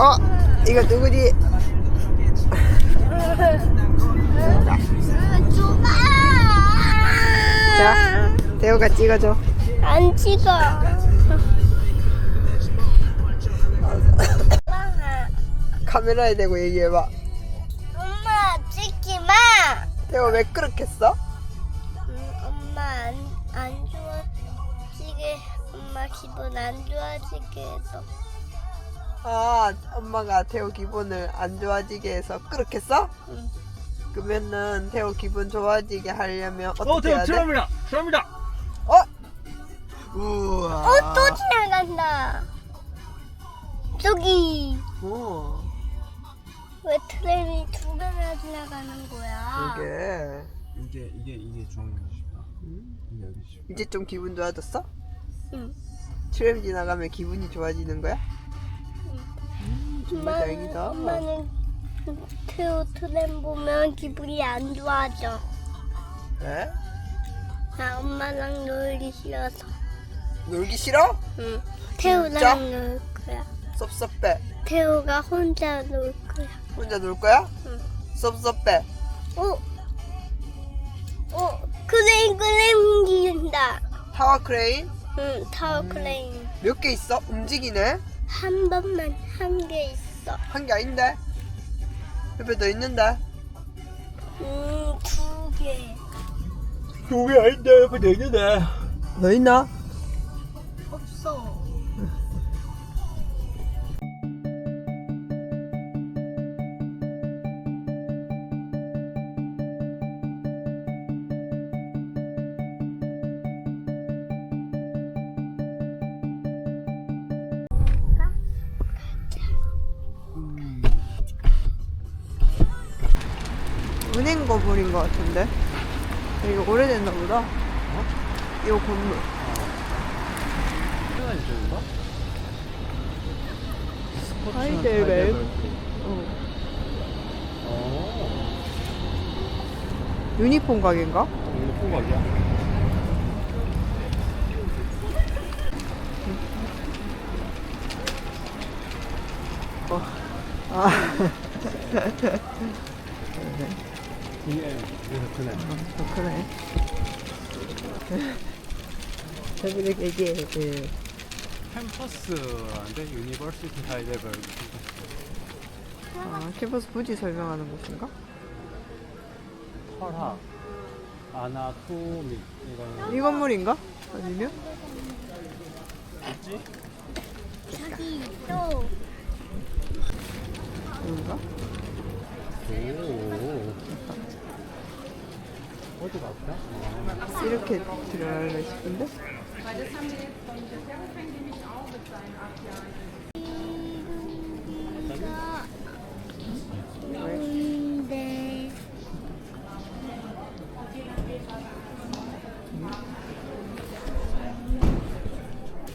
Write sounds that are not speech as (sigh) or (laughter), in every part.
어 이거 누구지? 자 대호가 찍어줘. 안 찍어. 카메라에 대고 얘기해봐. 엄마 찍지 마. 대호 왜 그렇게 써? 음, 엄마 안, 안 좋아지게 엄마 기분 안 좋아지게 해서 아 엄마가 대호 기분을 안 좋아지게 해서 그렇게 써? 응. 그러면은 대호 기분 좋아지게 하려면 어떻게 어, 해야 저 돼? 트럼이다. 트럼이다. 어? 우와. 어 또 지나간다 저기 어. 왜 트램이 두 개나 지나가는 거야 이게 이게 이게 이게 중앙이다. 이게 있어? 이제 좀 기분 좋아졌어? 응. 트램 지나가면 기분이 좋아지는 거야? 정말 다행이다. 엄마는 태우 트램 보면 기분이 안 좋아져 에? 나 엄마랑 놀기 싫어서 놀기 싫어? 응. 진짜? 태우랑 놀 거야 섭섭해. 태우가 혼자 놀 거야 혼자 놀 거야? 응. 섭섭해. 오! 오! 크레인 크레인 움직인다 타워 크레인 응 타워 크레인 몇 개 있어? 움직이네. 한 번만 한 개 있어 한 개 아닌데? 옆에 더 있는데? 음 두 개 두 개 아닌데 옆에 더 있는데. 더 있나? 은행 거물인 것 같은데? 이거 오래됐나 보다. 어? 이거 건물. 시간 이쪽인가? 하이델벨. 어. 어. 유니폼 가게인가? 이거 포각이야. 아, (laughs) 이게 그래서 그네. 그렇구나. 저기를 얘기해. 그, 캠퍼스인데 유니버시티 하이데벨. 아, 캠퍼스 부지 설명하는 곳인가? 철학, 아나토미 이거 이 건물인가? 아니면? 뭐지? 저기 또 여긴가? 오. 이렇게 들어갈래 싶은데? 근데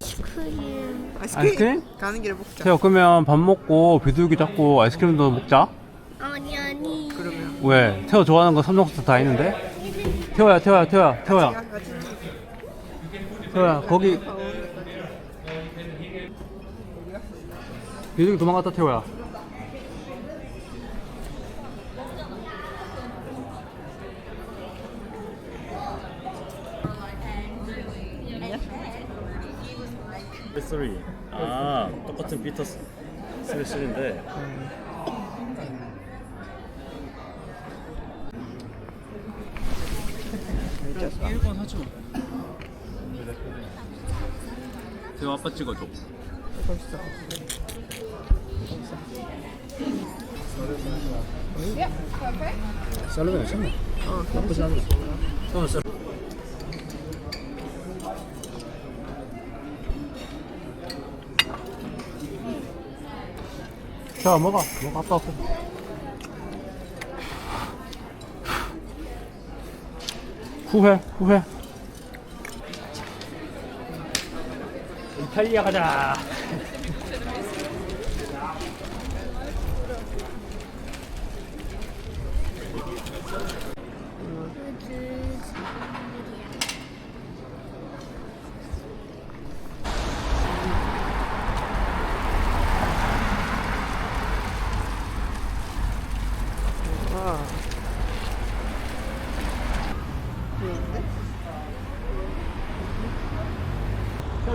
아이스크림 아이스크림? 아이스크림? 가는 길에 먹자. 태어 그러면 밥 먹고 비둘기 잡고 아이스크림도 먹자. 아니 아니 그러면. 왜? 태호 좋아하는 거 삼성부터 다 있는데? 태호야, 태호야, 태호야, 태호야, 태호야, 거기 비둘기 도망갔다 태호야. 쓰리. 아 똑같은 비터 쓰리쓰리인데 미쳤어. 1번 하지 마. 태호 아빠 찍어줘. 벌써. 쌀로 괜찮네. 어, 나쁘지 않네. 어, 쌀. 자, 먹어. 먹어, 아빠 없어. 후회, 후회. 이탈리아 가자. (laughs)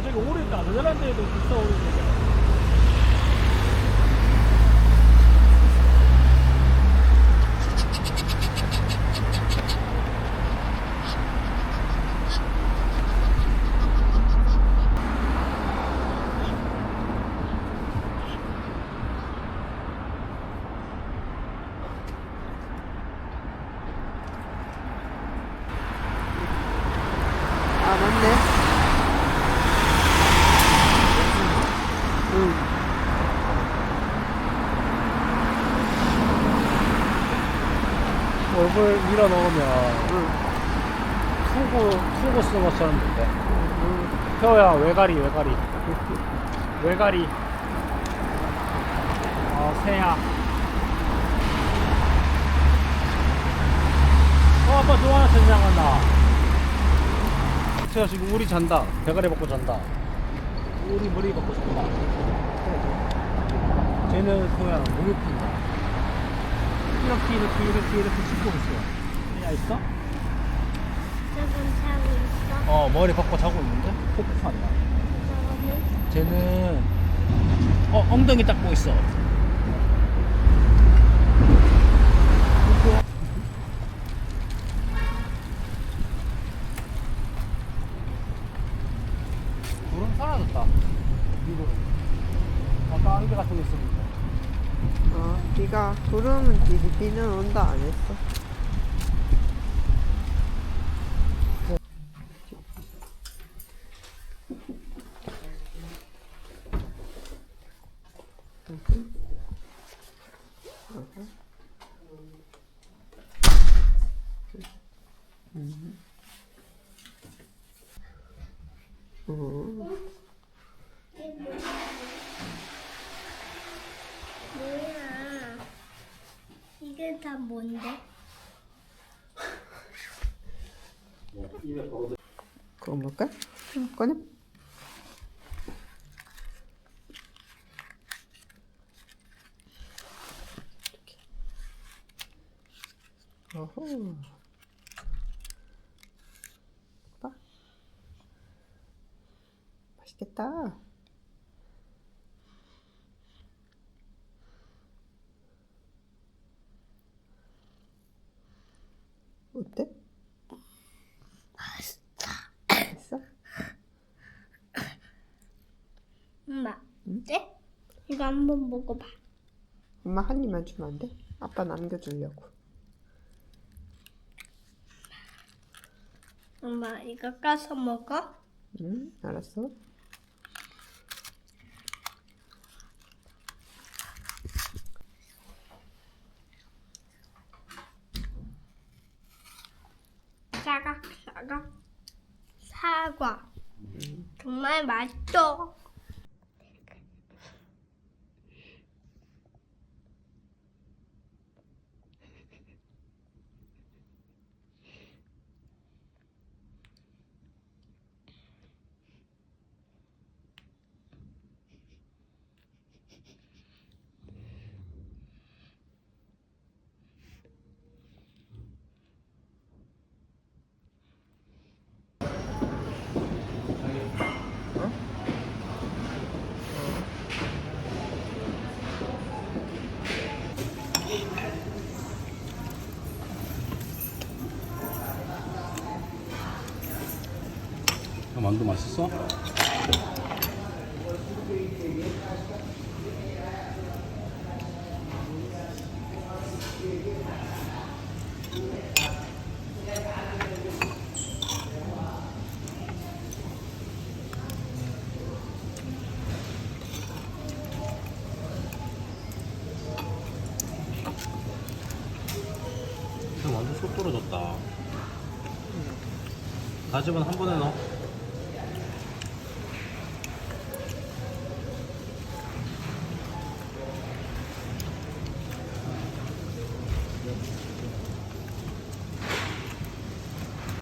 저기 오래 있다. 네덜란드에도 오래 있어. 아 맞네. 응. 얼굴 밀어 넣으면 응. 투구 투구 쓰는 것처럼 돼. 태호야 외가리 외가리 외가리. 어 새야. 어 아빠 좋아하는 천장한다. 태호 지금 우리 잔다. 대가리 벗고 잔다. 우리 머리 벗고 잔다. 쟤는 태호야 목욕 푼다. 이렇게 이렇게 이렇게 이렇게 짚고 있어. 야 있어? 저건 자고 있어. 어 머리 벗고 자고 있는데 폭포한다 저거는 쟤는 어 엉덩이 닦고 있어 물은 사라졌다 미국은 아까 안개 같은 거 있었는데 어, 비가 구름은 비지 비는 온다 안 했어. 뭐야? 다 뭔데? 그거 먹을까? 꺼내. 어허. 봐. 맛있겠다. 어때? 맛있어? 엄마, 어때? 이거 한번 먹어봐. 엄마 한 입만 주면 안 돼? 아빠 남겨주려고. 엄마, 이거 까서 먹어? 응, 알았어. 사과, 사과, 사과. 정말 맛있어. 만두 맛있어? 완전 속 떨어졌다. 다집은 한 번에 넣어.